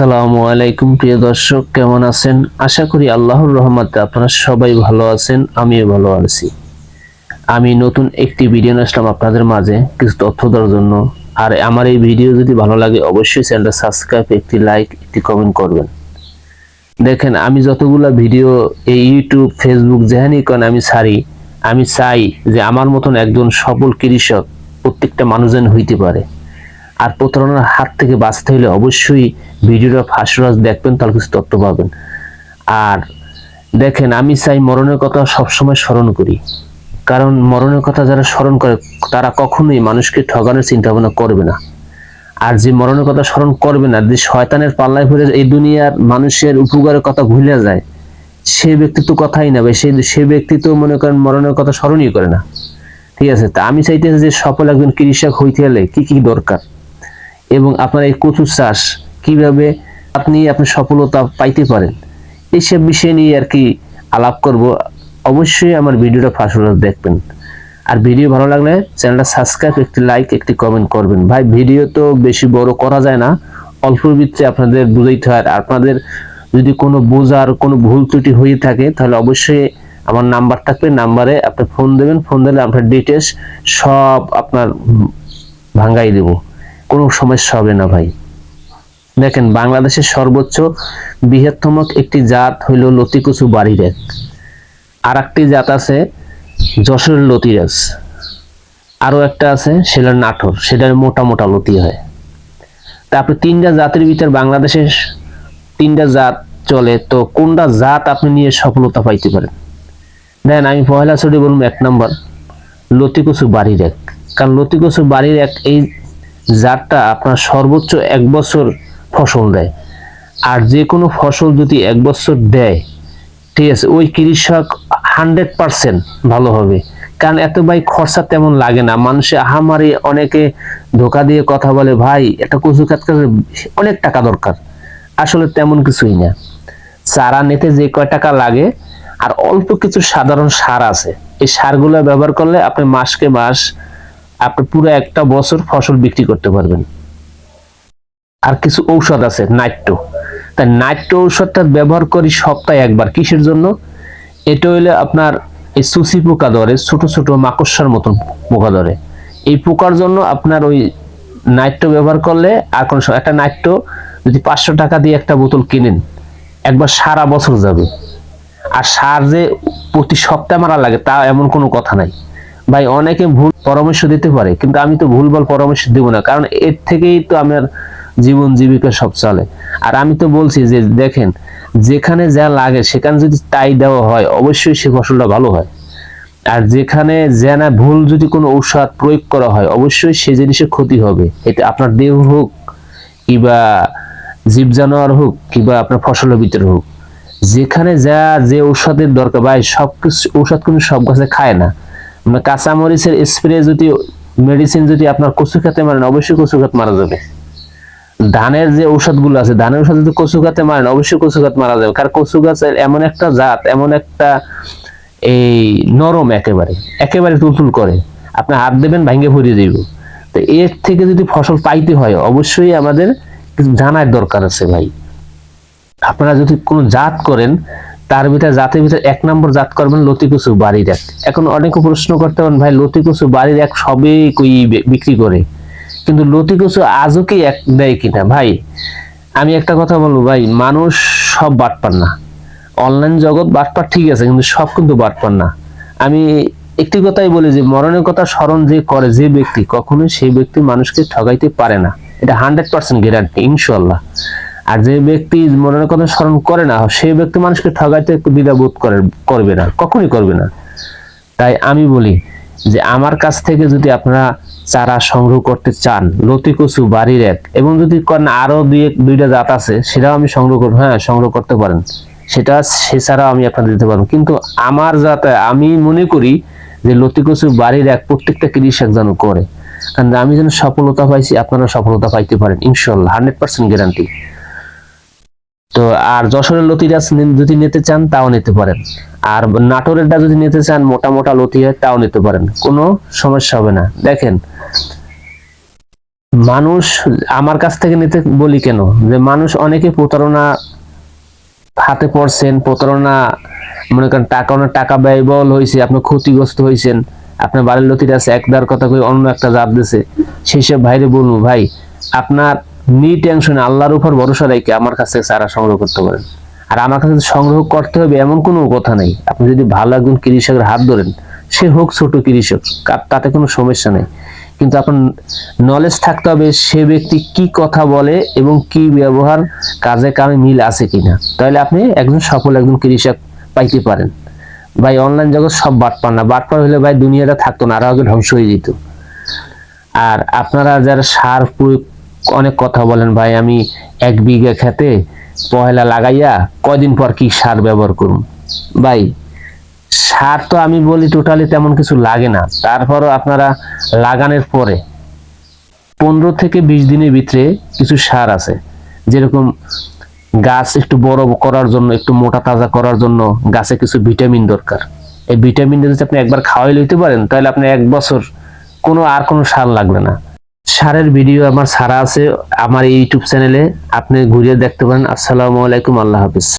আসসালামু আলাইকুম, প্রিয় দর্শক, কেমন আছেন? আশা করি আল্লাহর রহমতে আপনারা সবাই ভালো আছেন, আমিও ভালো আছি। আমি নতুন একটি ভিডিও আসলাম আপনাদের মাঝে কিছু তথ্য দেওয়ার জন্য। আর আমার এই ভিডিও যদি ভালো লাগে, অবশ্যই চ্যানেলটা সাবস্ক্রাইব, একটি লাইক, একটি কমেন্ট করবেন। দেখেন, আমি যতগুলো ভিডিও এই ইউটিউব, ফেসবুক, যেখানেই কেন আমি ছাড়ি। আমি চাই যে আমার মতন একজন সফল কৃষক প্রত্যেকটা মানুষজন হইতে পারে। আর প্রতারণার হাত থেকে বাঁচতে হলে অবশ্যই ভিডিওটা ফাঁসরাজ দেখবেন, তাহলে কিছু তথ্য পাবেন। আর দেখেন, আমি চাই মরণের কথা সবসময় স্মরণ করি। কারণ মরণের কথা যারা স্মরণ করে, তারা কখনোই মানুষকে ঠগানোর চিন্তা ভাবনা করবে না। আর যে মরণের কথা স্মরণ করবে না, যে শয়তানের পাল্লায় পড়ে এই দুনিয়ার মানুষের উপকারের কথা ভুলে যায়, সে ব্যক্তি তো কথাই না ভাই। সে সে ব্যক্তি তো মনে করেন মরণের কথা স্মরণই করে না। ঠিক আছে, তা আমি চাইতেছি যে সফল একজন কৃষক হইতে হলে কি কি দরকার? এবং আপনার এই কচু চাষ কীভাবে আপনি আপনি সফলতা পাইতে পারেন, এইসব বিষয় নিয়ে আর কি আলাপ করব। অবশ্যই আমার ভিডিওটা ফার্স্ট দেখবেন। আর ভিডিও ভালো লাগলে চ্যানেলটা সাবস্ক্রাইব, একটি লাইক, একটি কমেন্ট করবেন। ভাই, ভিডিও তো বেশি বড় করা যায় না, অল্প ভিত্তিতে আপনাদের বুঝাইতে হয়। আর আপনাদের যদি কোনো বোঝার, কোনো ভুল ত্রুটি হয়ে থাকে, তাহলে অবশ্যই আমার নাম্বার থাকবে। নাম্বারে আপনি ফোন দেবেন। ফোন দিলে আপনার ডিটেলস সব আপনার ভাঙ্গাই দেবো। কোনো সমস্যা হবে না ভাই। দেখেন, বাংলাদেশের সর্বোচ্চ বৃহত্তম একটি জাত হইল লতিকুচু বাড়ির এক আর একটি জাত আছে যশোরের লতিরাজ। আরও একটা আছে সেটার নাটোর, সেটার মোটা মোটা লতি হয়। তারপরে তিনটা জাতের ভিতর বাংলাদেশের তিনটা জাত চলে, তো কোনটা জাত আপনি নিয়ে সফলতা পাইতে পারেন? দেন আমি পয়লা ছড়ি বলব এক নম্বর, লতিকুচু বাড়ির এক কারণ লতিকুচু বাড়ির এক এই জাতটা আপনার সর্বোচ্চ এক বছর ফসল দেয়। আর যে কোনো ফসল যদি এক বছর দেয়, ঠিক আছে, ওই কৃষক হান্ড্রেড পার্সেন্ট ভালো হবে। কারণ এত ভাই খরচা তেমন লাগে না। মানুষে আহামারি অনেকে ধোকা দিয়ে কথা বলে, ভাই, একটা কচু খাত অনেক টাকা দরকার। আসলে তেমন কিছুই না। চারা নিতে যে কয় টাকা লাগে, আর অল্প কিছু সাধারণ সার আছে। এই সারগুলো ব্যবহার করলে আপনি মাসকে মাস আপনি পুরো একটা বছর ফসল বিক্রি করতে পারবেন। আর কিছু ঔষধ আছে নাইট্রো তা নাইট্রো ঔষধটা ব্যবহার করি সপ্তাহে একবার। কিসের জন্য? এটা হইলে আপনার এই সুসি পোকা ধরে, ছোট ছোট মাকড়সার মতন পোকা ধরে। এই পোকার জন্য আপনার ওই নাইট্রো ব্যবহার করলে আর কোনো একটা নাইট্রো যদি পাঁচশো টাকা দিয়ে একটা বোতল কিনেন, একবার সারা বছর যাবে। আর সার যে প্রতি সপ্তাহে মারা লাগে, তা এমন কোনো কথা নাই। ভাই, অনেকে ভুল পরামর্শ দিতে পারে, কিন্তু আমি তো ভুল ভালো পরামর্শ দেব না, কারণ এর থেকেই তো আমার জীবন জীবিকা সব চলে। আর আমি তো বলছি যে, দেখেন, যেখানে যা লাগে, সেখানে যদি তাই দেওয়া হয়, অবশ্যই সে ফসলটা ভালো হয়। আর যেখানে যেনা ভুল যদি কোনো ঔষধ প্রয়োগ করা হয়, অবশ্যই সে জিনিসের ক্ষতি হবে। এটা আপনার দেহ হোক, কিবা জীব জানোয়ার হোক, কিবা আপনার ফসলের ভিতরে হোক। যেখানে যা যে ঔষধের দরকার, ভাই সব কিছু ঔষধ কিন্তু সব গাছে খায় না। মানে কাঁচা মরিচের স্প্রে যদি মেডিসিন যদি আপনার কচু খেতে মারেন, অবশ্যই কচু খাত মারা যাবে। ধানের যে ঔষধগুলো আছে, ধানের ঔষধ যদি কচু গাতে মারেন, অবশ্যই কচু গাছ মারা যাবে। কারণ কচু গাছের এমন একটা জাত, এমন একটা এই নরম একেবারে একেবারে তুলতুল করে। আপনি হাত দেবেন ভাঙ্গে ভরিয়ে দিব। তো এর থেকে যদি ফসল পাইতে হয়, অবশ্যই আমাদের জানার দরকার আছে ভাই। আপনারা যদি কোনো জাত করেন তার ভিতরে জাতের ভিতরে এক নম্বর জাত করবেন লতিকুচু বাড়ির এক। এখন অনেকে প্রশ্ন করতে পারেন, ভাই লতিকুচু বাড়ির এক সবই কই বিক্রি করে? কিন্তু লতিকুচু আজও কি এক দেয় কিনা? ভাই, আমি একটা কথা বলব, ভাই, মানুষ সব বাটপার না। অনলাইন জগৎ বাটপার ঠিক আছে, কিন্তু সব কিন্তু বাটপার না। আমি একটি কথাই বলি যে, মরণের কথা স্মরণ যে করে যে ব্যক্তি, কখনোই সেই ব্যক্তি মানুষকে ঠগাইতে পারে না। এটা হান্ড্রেড পার্সেন্ট গ্যারান্টি ইনশাল্লাহ আর যে ব্যক্তি মরণের কথা স্মরণ করে না সেই ব্যক্তি মানুষকে ঠগাইতে দ্বিধাবোধ করে, করবে না, কখনই করবে না। তাই আমি বলি যে আমার কাছ থেকে যদি আপনারা চারা সংগ্রহ করতে চান, লতি, কচু বাড়ির এক এবং যদি করেন আরও দুই এক- দুইটা জাত আছে, সেটাও আমি সংগ্রহ করব হ্যাঁ সংগ্রহ করতে পারেন। সেটা, সে ছাড়াও আমি আপনাদের দিতে পারব। কিন্তু আমার জাতে, আমি মনে করি যে লতি, কচু বাড়ির এক প্রত্যেকটা কৃষক যেন করে। কারণ আমি যেন সফলতা পাইছি আপনারা সফলতা পাইতে পারেন ইনশাল্লাহ হান্ড্রেড পার্সেন্ট গ্যারান্টি। তো আর যশোরের নি- যদি নিতে চান, তাও নিতে পারেন। আর নাটোরেরটা যদি নিতে চান, মোটা মোটা লতি হয়, তাও নিতে পারেন। কোনো সমস্যা হবে না। দেখেন, মানুষ আমার কাছ থেকে নিতে বলি কেন? যে মানুষ অনেকে প্রতারণা হাতে পড়ছেন, প্রতারণা, মনে করেন টাকা, অনেক টাকা ব্যয়বহুল হয়েছে আপনি ক্ষতিগ্রস্ত হয়েছেন আপনার বাড়ির লোকের আছে, একদার কথা কই অন্য একটা জাত দিছে, সেই সব ভাইরে বলব, ভাই, আপনার নি টেনশনে আল্লাহর উপর ভরসা রেখে আমার কাছ থেকে চারা সংগ্রহ করতে পারেন। আর আমার কাছে সংগ্রহ করতে হবে, এমন কোনো কথা নেই। আপনি যদি ভালো একজন কৃষকের হাত ধরেন, সে হোক ছোট কৃষক তাতে কোনো সমস্যা নেই। কিন্তু আপনার নলেজ থাকতে হবে সে ব্যক্তি কি কথা বলে এবং কি ব্যবহার, কাজে কামে মিল আছে কিনা। তাহলে আপনি একজন সফল একজন কৃষক পাইতে পারেন। ভাই অনলাইন জগৎ সব বাটপার না। বাটপার হলে ভাই দুনিয়াটা থাকতো না, আরও আগে ধ্বংস হয়ে যেত। আর আপনারা যারা সার প্রয়োগ অনেক কথা বলেন, ভাই, আমি এক বিঘা খেতে পয়লা লাগাইয়া কয়দিন পর কি সার ব্যবহার করুন ভাই, সার তো আমি বলি টোটালি তেমন কিছু লাগে না। তারপরও আপনারা লাগানোর পরে পনেরো থেকে বিশ দিনের ভিতরে কিছু সার আছে। যেরকম গাছ একটু বড় করার জন্য, একটু মোটা তাজা করার জন্য গাছে কিছু ভিটামিন দরকার। এই ভিটামিন যদি আপনি একবার খাওয়াই লইতে পারেন, তাহলে আপনি এক বছর কোনো আর কোনো সার লাগবে না। সারের ভিডিও আমার সারা আছে আমার ইউটিউব চ্যানেলে। আপনি ঘুরিয়ে দেখতে পারেন। আসসালামু আলাইকুম, আল্লাহ হাফিজ।